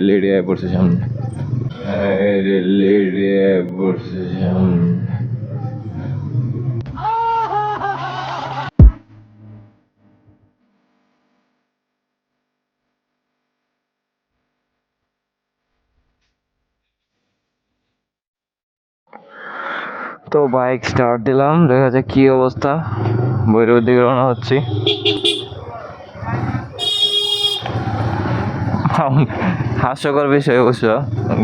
Lady আয় পড়ছে সামনে। লেডি আয় পড়ছে সামনে। তো বাইক স্টার্ট দিলাম, দেখা যাক কি অবস্থা। বৈরবের দিকে রওনা হচ্ছি হাম- হাস্যকর বিষয় অবশ্য।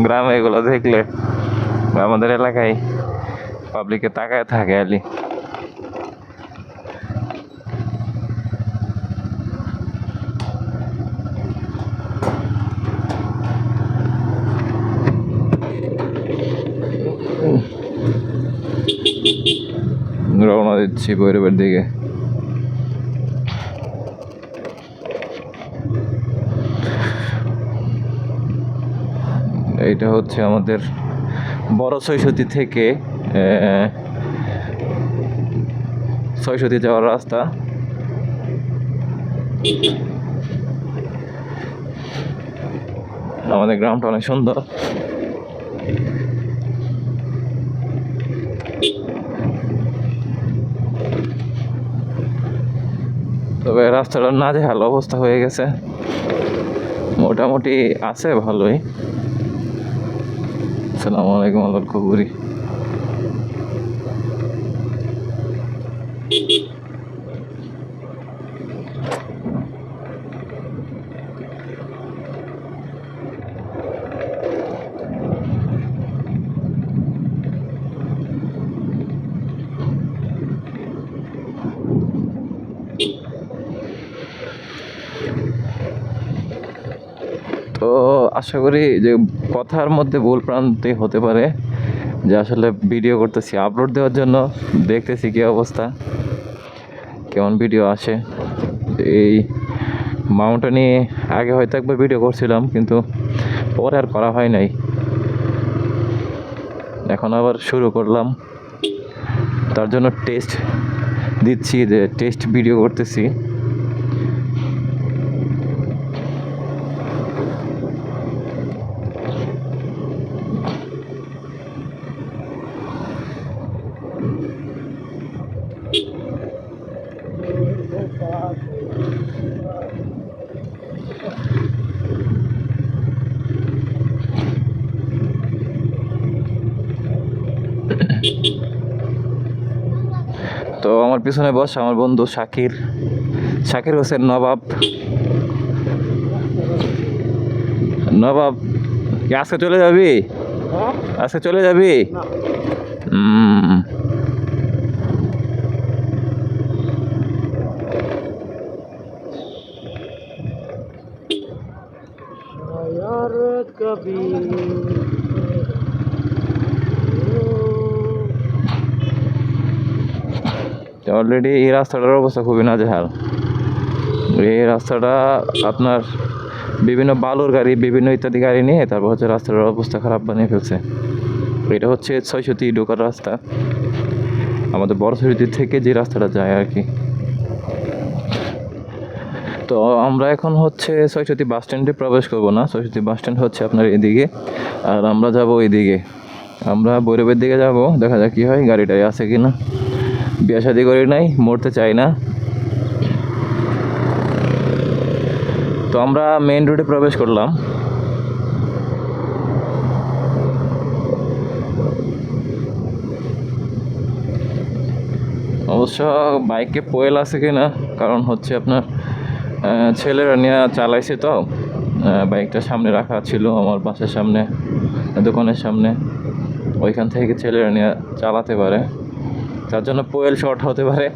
গ্রামে এগুলো দেখলে আমাদের এলাকায় পাবলিকে তাকায় থাকে আলি রওনা দিচ্ছি ভৈরবের দিকে। এইটা হচ্ছে আমাদের বড় ছয়শতি থেকে ছয়শতি যাওয়ার রাস্তা। আমাদের গ্রামটা অনেক সুন্দর। তবে রাস্তাটা না নাজেহাল অবস্থা হয়ে গেছে। মোটামুটি আছে ভালোই। আসসালামু আলাইকুম আল্লাহ কবুরি তো আশা করি যে কথার মধ্যে ভুল প্রান্তি হতে পারে, যে আসলে ভিডিও করতেছি আপলোড দেওয়ার জন্য দেখতেছি কী অবস্থা, কেমন ভিডিও আসে। এই মাউন্টেনে আগে হয়তো একবার ভিডিও করছিলাম, কিন্তু পরে আর করা হয় নাই। এখন আবার শুরু করলাম। তার জন্য টেস্ট দিচ্ছি যে টেস্ট ভিডিও করতেছি তো আমার পিছনে বস আমার বন্ধু শাকির। শাকির হোসেন নবাব। নবাব আজকে চলে যাবি? আজকে চলে যাবি? উম, অলরেডি এই রাস্তাটার অবস্থা খুবই নাজেহাল। এই রাস্তাটা আপনার বিভিন্ন বালুর গাড়ি, বিভিন্ন ইত্যাদি গাড়ি নিয়ে তারপর হচ্ছে রাস্তাটার অবস্থা খারাপ বানিয়ে ফেলছে। এটা হচ্ছে ছয়শতি ঢোকার রাস্তা। আমাদের বড় ছয়শতি থেকে যে রাস্তাটা যায় আর কি। তো আমরা এখন হচ্ছে ছয়শতি বাস স্ট্যান্ডে প্রবেশ করব না। ছয়শতি বাস স্ট্যান্ড হচ্ছে আপনার এদিকে। আর আমরা যাব এইদিকে আমরা বৈরবের দিকে যাব। দেখা যাক কী হয় গাড়িটাই আছে কি না বিয়ে শাদি করি নাই, মরতে চাই না। তো আমরা মেইন রোডে প্রবেশ করলাম। অবশ্য বাইকে পোয়েল আছে কি না কারণ হচ্ছে আপনার ছেলেরা নিয়ে চালাইছে তো। বাইকটা সামনে রাখা ছিল আমার বাসার সামনে, দোকানের সামনে। ওইখান থেকে ছেলেরা নিয়ে চালাতে পারে। তার জন্য পোয়েল শর্ট হতে পারে।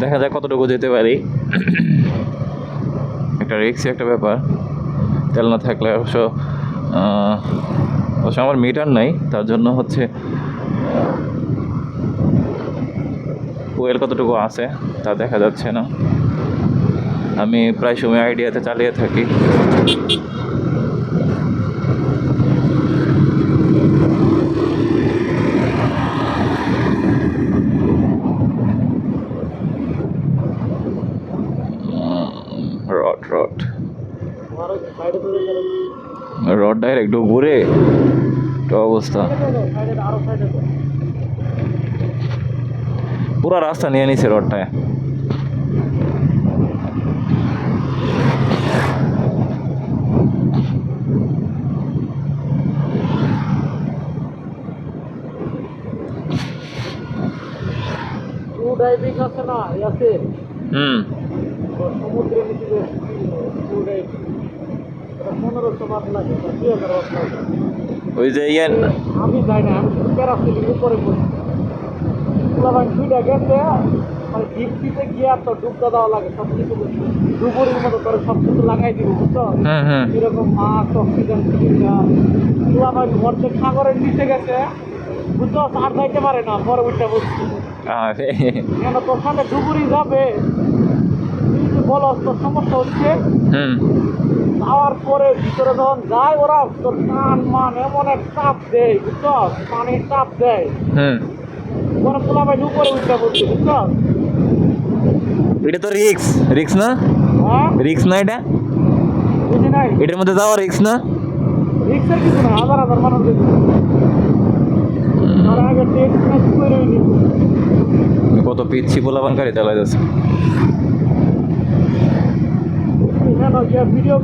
দেখা যাক কতটুকু যেতে পারি। একটা রিক্সি, একটা ব্যাপার। তেল না থাকলে অবশ্য অবশ্য আমার মিটার নাই, তার জন্য হচ্ছে, পোয়েল কতটুকু আছে তা দেখা যাচ্ছে না। আমি প্রায় সময় আইডিয়াতে চালিয়ে থাকি। রড ডাইরেক্ট ঘুরে। তো অবস্থা। সাইডে আরও সাইডে পুরো রাস্তা নিয়ে নিছে রডটায়। টু ডাইভিং আছে না আছে হুম সমুদ্রের নিচে যে টু ডাইভিং পনেরোশো বাদ লাগে বা দুই হাজার বাদ লাগে ওই যে ইয়ে আমি যাই না আমি শুধু প্যারাসিলিং উপরে বসি। পোলাবান দুইটা গেছে মানে ডিপটিতে গিয়ে তো ডুবটা দেওয়া লাগে সব কিছু ডুবুরির মতো করে সব কিছু লাগাই দিব বুঝছ? হুম হুম এরকম মাছ অক্সিজেন সিলিন্ডার। পোলাবান অর্ধেক সাগরের নিচে গেছে বুঝছ? আর যাইতে পারে না পরে উঠতে বসছি। আরে। কেন তোর সাথে ডুবুরি যাবে? বলো তোর সমস্যা হচ্ছে হুম। যাওয়ার পরে ভিতরে যখন যায় ওরা তোর কান মান এমন এক চাপ দেয় বুঝছ? পানির চাপ দেয়। হুম। পরে পোলাবাই উপরে উঠতে বলছি বুঝছ? এটা তো রিক্স রিক্স না? হ্যাঁ? রিক্স না এটা? বুঝি নাই। এটার মধ্যে যাওয়া রিক্স না? রিক্সের কিছু না হাজার হাজার মানুষ তার আগে টেস্ট ম্যাচ করে কত পিচ্ছি পোলাপান গাড়ি চালাই যাচ্ছে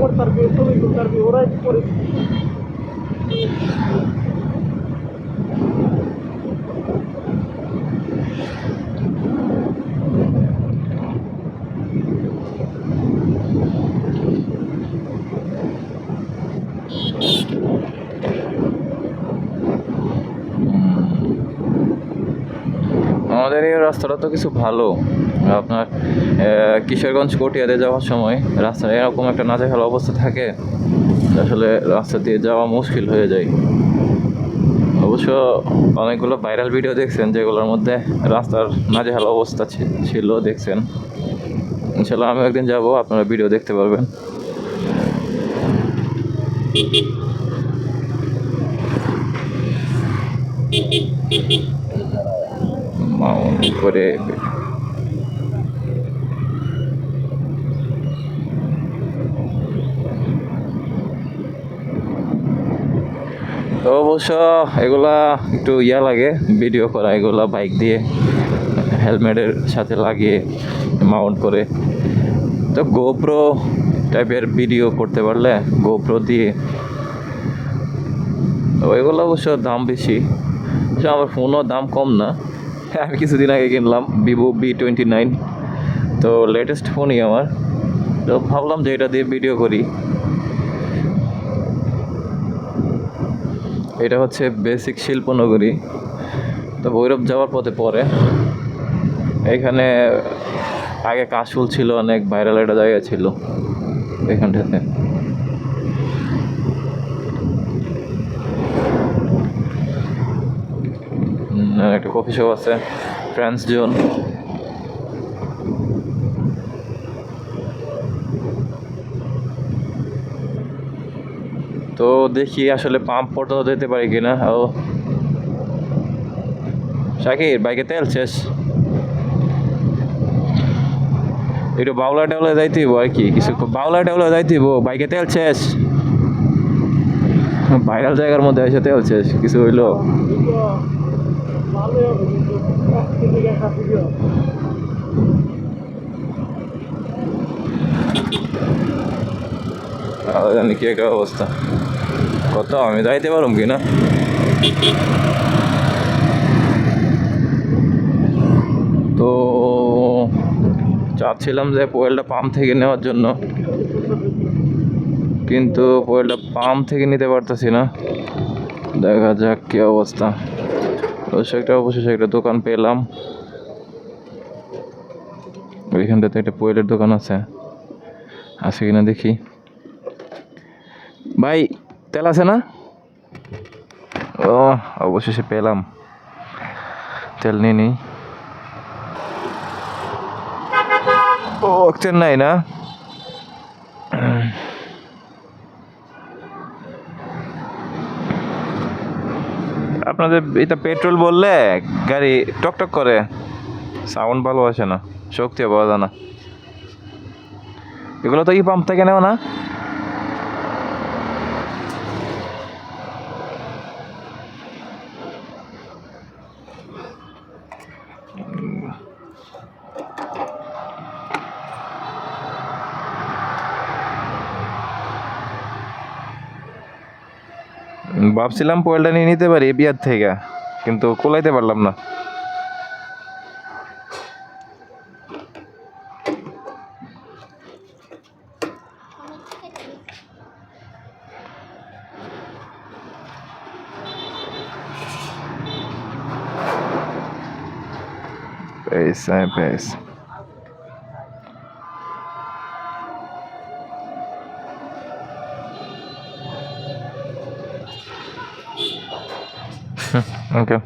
করতে পারবি ছবি করতে পারবি ওরাই করে? আমাদের এই রাস্তাটা তো কিছু ভালো। আপনার কিশোরগঞ্জ কটিয়াতে যাওয়ার সময় রাস্তার এরকম একটা নাজেহাল অবস্থা থাকে, আসলে রাস্তা দিয়ে যাওয়া মুশকিল হয়ে যায়। অবশ্য অনেকগুলো ভাইরাল ভিডিও দেখছেন, যেগুলোর মধ্যে রাস্তার নাজেহাল অবস্থা ছিল, দেখছেন। ইনশাল্লাহ আমি একদিন যাব, আপনারা ভিডিও দেখতে পারবেন। করে তো অবশ্য এগুলা একটু ইয়া লাগে ভিডিও করা, এগুলা বাইক দিয়ে হেলমেটের সাথে লাগিয়ে মাউন্ট করে। তো গোপ্রো টাইপের ভিডিও করতে পারলে গোপ্রো দিয়ে, তো এগুলো অবশ্য দাম বেশি। আমার ফোনও দাম কম না। আমি কিছুদিন আগে কিনলাম ভিভো বি টোয়েন্টি নাইন তো লেটেস্ট ফোনই আমার। তো ভাবলাম যে এটা দিয়ে ভিডিও করি। এটা হচ্ছে বেসিক শিল্পনগরী। তো ভৈরব যাওয়ার পথে পরে। এখানে আগে কাশফুল ছিল, অনেক ভাইরাল একটা জায়গা ছিল এখানটাতে। একটা কফি শপ আছে ফ্রান্স জোন তো দেখি আসলে পাম্প পর্যন্ত যেতে পারি কিনা। ও। শাকির বাইকে তেল শেষ। একটু বাউলা টাউলা যাইতেইব আর কি, কিছু বাউলা টাউলা যাইতেইব বাইকে তেল শেষ। ভাইরাল জায়গার মধ্যে এসে তেল শেষ, কিছু হইল। জানি কি একটা অবস্থা। কত? আমি যাইতে পারুম কি না? তো চাচ্ছিলাম যে পোয়েলটা পাম্প থেকে নেওয়ার জন্য। কিন্তু পোয়েলটা পাম্প থেকে নিতে পারতেছি না। দেখা যাক কি অবস্থা। অবশ্য একটা অবশেষে একটা দোকান পেলাম। ওইখানটাতে একটা পোয়েলের দোকান আছে। আছে কিনা দেখি। ভাই তেল আছে না? ও, অবশেষে পেলাম। তেল নিয়ে নিই। ও অক্টেন নাই না? আপনাদের এটা পেট্রোল বললে গাড়ি টকটক করে। সাউন্ড ভালো আসে না, শক্তি পাওয়া যায় না। এগুলো তো এই পাম্প থেকে নেও না? ভাবছিলাম পোয়েলটা নিয়ে নিতে পারি বিয়ার থেকে কিন্তু কোলাইতে পারলাম না Pesa, pesa. Okay.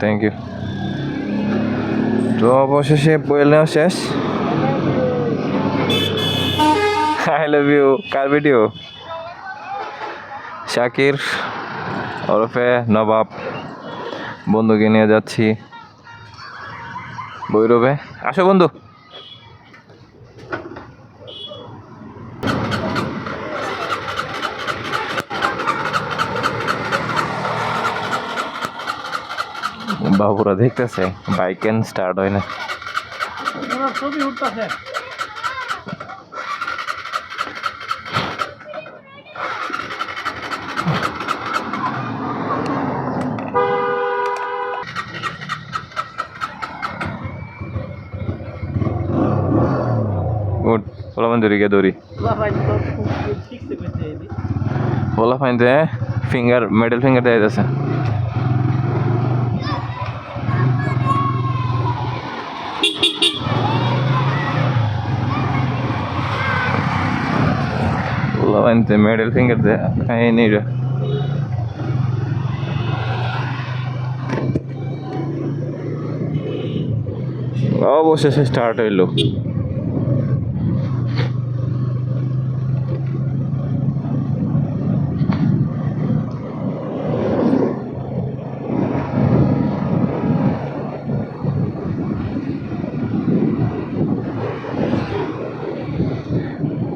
Thank you তো অবশেষে বইল নেওয়া শেষ। I love you car video Shakir ওরফে নবাব। বন্ধুকে নিয়ে যাচ্ছি। বৈরবে আসো বন্ধু। বাবুরা দেখতেছে বাইক স্টার্ট হয় না। ছবি উঠতেছে। পোলা ফাইনতে ফিঙ্গার মেডেল ফিঙ্গার দেওয়া যাচ্ছে পোলা ফাইনতে মেডেল ফিঙ্গার দেয় খাই নি রে অবশেষে স্টার্ট হইল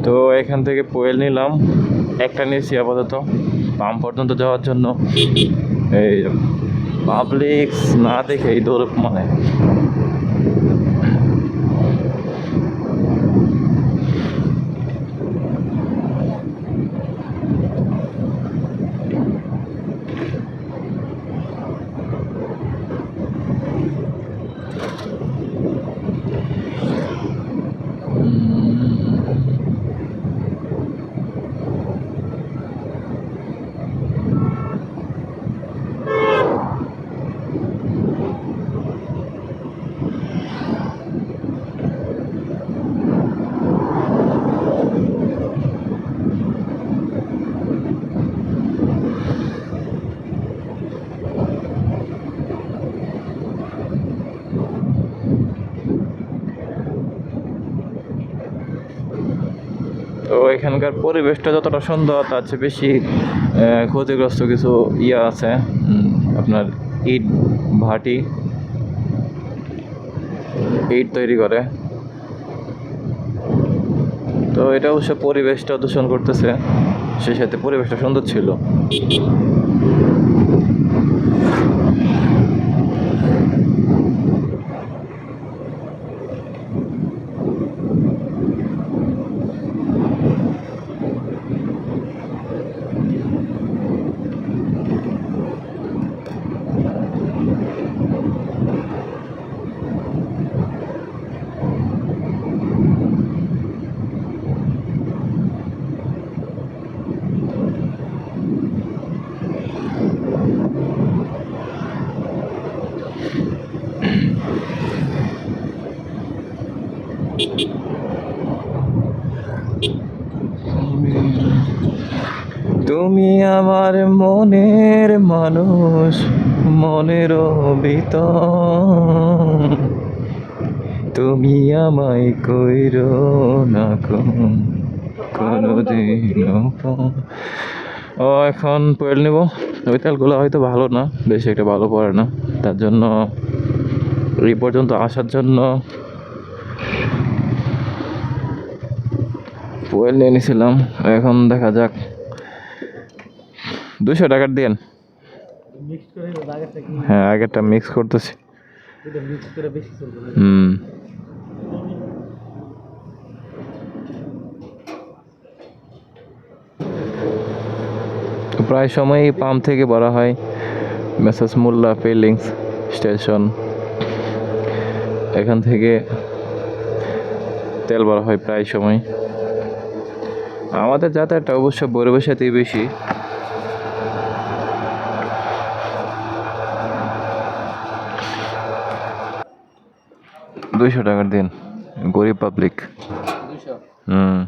তো এখান থেকে পোয়েল নিলাম। একটা নিয়েছি আপাতত। পাম্প পর্যন্ত যাওয়ার জন্য। এই পাবলিক না দেখে এই দৌড় মানে তো এখানকার পরিবেশটা যতটা সুন্দর, তার চেয়ে বেশি ক্ষতিগ্রস্ত কিছু ইয়ে আছে আপনার ইট ভাটি, ইট তৈরি করে। তো এটা অবশ্য পরিবেশটা দূষণ করতেছে, সেই সাথে পরিবেশটা সুন্দর ছিল। তুমি আমার মনের মানুষ, মনের ভিতর তুমি আমায় কইর না কোনোদিন ও, এখন পয়েল নেব। ওই তেলগুলো হয়তো ভালো না, বেশি একটা ভালো পড়ে না। তার জন্য এই পর্যন্ত আসার জন্য পোয়েল নিয়ে নিয়েছিলাম এখন দেখা যাক। দুশো টাকার দিন হ্যাঁ আগেরটা মিক্স করতেছি। হুম। প্রায় সময়ই পাম্প থেকে ভরা হয় মেসেস মোল্লা ফিলিংস স্টেশন। এখান থেকে তেল ভরা হয় প্রায় সময়। আমাদের যাতায়াতটা অবশ্য সাথেই বেশি। দুইশো টাকার দিন। গরিব পাবলিক হুম।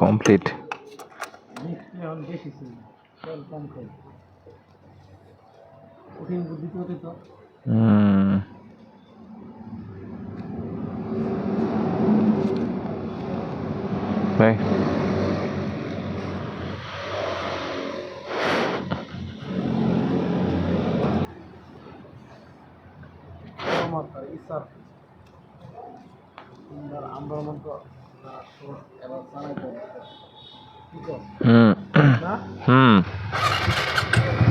কমপ্লিট মিক্স এখন বেশি ছিল তেল কম খাই কঠিন বুদ্ধি করে তো হুম আছে হুম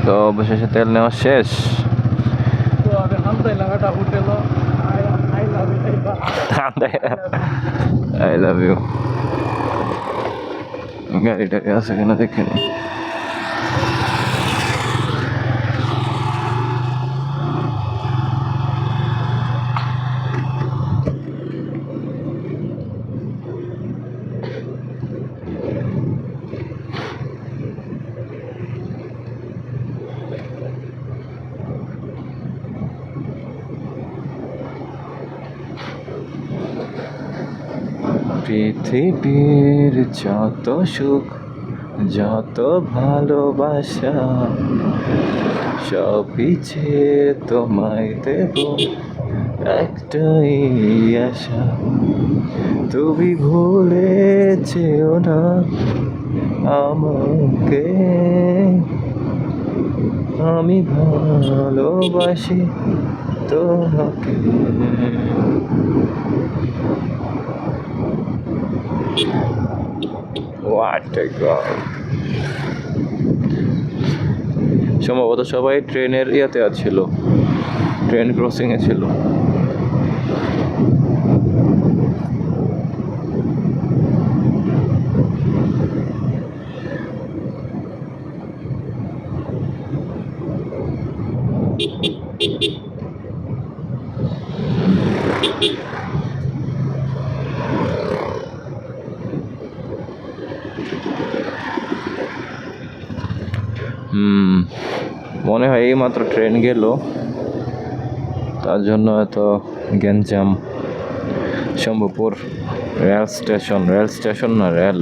তো অবশেষে তেল নেওয়া শেষ। আই লাভ আই ইউ গাড়িটা আছে কিনা দেখে নি। পৃথিবীর যত সুখ, যত ভালোবাসা, সবই যে তোমায় দেব, একটাই আশা। তুমি ভুলে যেও না আমাকে। আমি ভালোবাসি তোমাকে। What a god. সম্ভবত সবাই ট্রেনের ইয়েতে ছিল ট্রেন ক্রসিংয়ে ছিল মাত্র ট্রেন গেল। তার জন্য এত গ্যাঞ্জাম। Shambhupur rail station rail station না রেল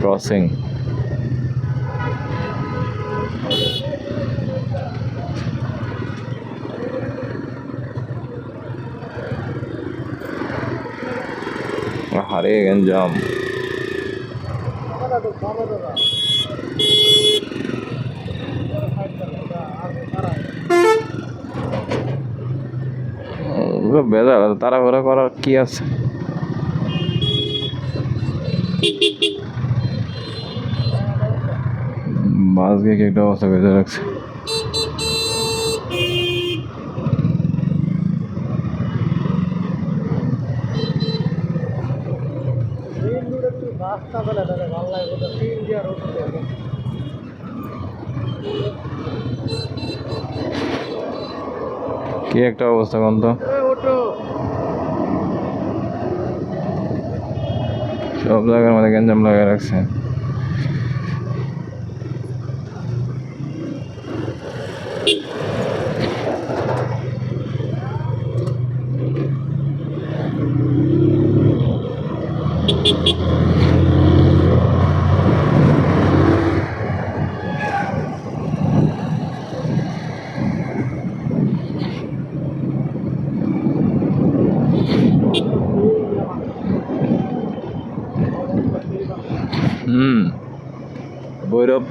ক্রসিং হারে গ্যাঞ্জাম। দাদা ওগুলো তাড়াহুড়া করার কি আছে? বাস গিয়ে একটা অবস্থা বেঁধে রাখছে। কি একটা অবস্থা কোন সব জায়গার মধ্যে গ্যাঞ্জাম লাগাই রাখছে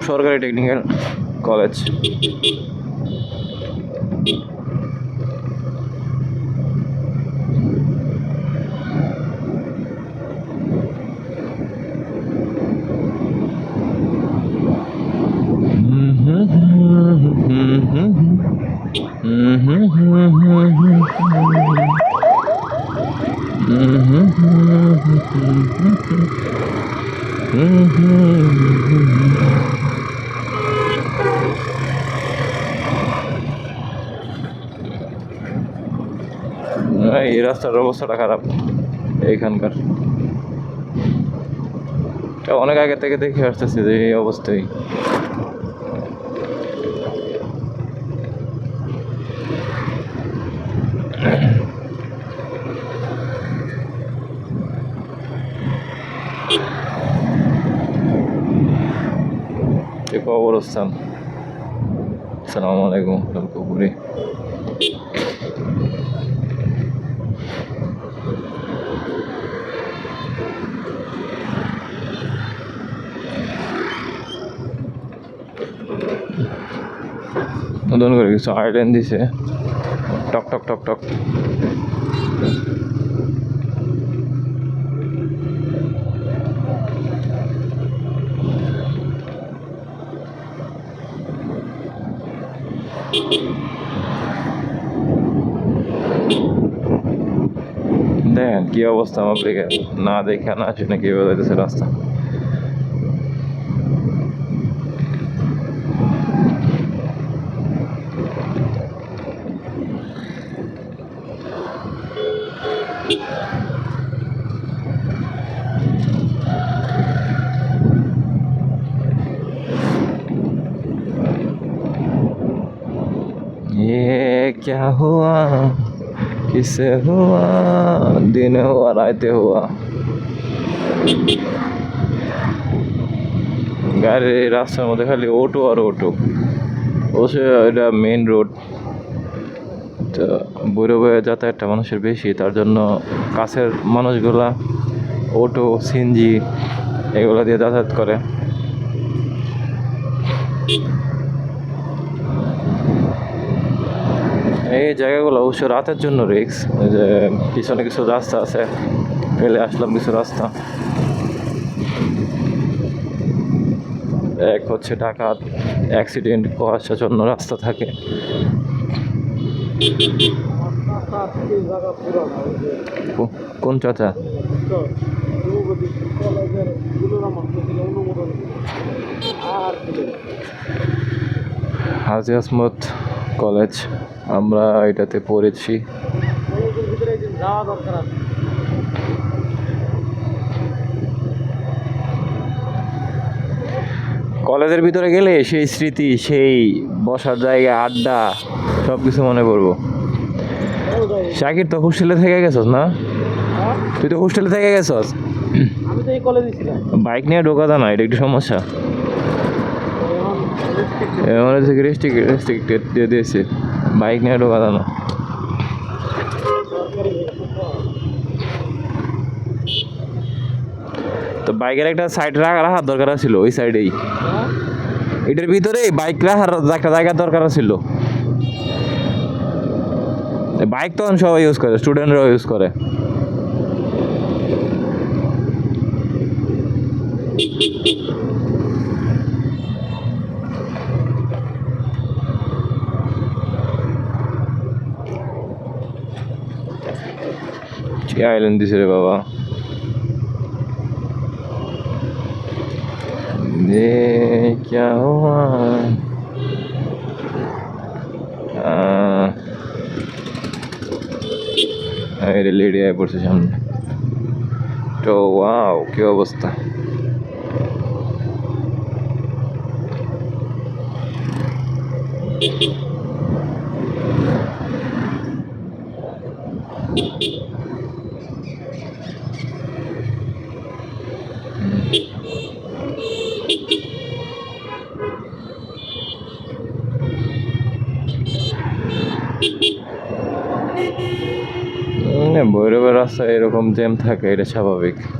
সরকারি টেকনিক্যাল কলেজ Mm-hmm. রাস্তার অবস্থাটা খারাপ। এইখানকার। এটা অনেক আগে থেকে দেখে আসতেছি যে এই অবস্থায়। এ কবরস্থান। আসসালামু আলাইকুম কবরে নতুন করে কিছু আইল্যান্ড দিছে। টক টক টক টক। দেখেন কি অবস্থা, আমার না দেখে না শুনে কি বোঝাইতেছে রাস্তা। किससे हुआ दिन हुआ रात हुआ গাড়ির রাস্তার মধ্যে খালি অটো আর অটো অবশ্য এটা মেইন রোড তো বৈরবে যাতায়াতটা মানুষের বেশি তার জন্য কাছের মানুষগুলা অটো সিনজি এগুলো দিয়ে যাতায়াত করে এই জায়গাগুলো অবশ্য রাতের জন্য রিক্স যে পিছনে কিছু রাস্তা আছে, ফেলে আসলাম কিছু রাস্তা। এক হচ্ছে ডাকাত অ্যাক্সিডেন্ট রাস্তা থাকে রাস্তা আজকে এই জায়গা পুরো না ওই যে কো- কোন চাচা? হাজি আসমত। কলেজ। আমরা এটাতে পড়েছি। কলেজের ভিতরে গেলে সেই স্মৃতি সেই বসার জায়গা আড্ডা সব কিছু মনে পড়ব। কেউ শাকির তো হোস্টেলে থেকে গেছস না? তুই তো হোস্টেলে থেকে গেছস? বাইক নিয়ে ঢোকা না এটা একটু সমস্যা। দিয়ে দিয়েছে। বাইক নিয়ে ঢোকা না। সরকারি তো বাইকের একটা সাইড রাখা রাখার দরকার ছিল, ওই সাইডেই এটার ভিতরে বাইক রাখার একটা জায়গার দরকার ছিল। বাইক তখন সবাই ইউজ করে স্টুডেন্টরাও ইউজ করে। কি আইল্যান্ড দিছে রে বাবা ये क्या हुआ আহ, আরে লেডি আয় পড়ছে সামনে তো ওয়াও কি অবস্থা ভৈরবের রাস্তায় জ্যাম থাকে এটা স্বাভাবিক।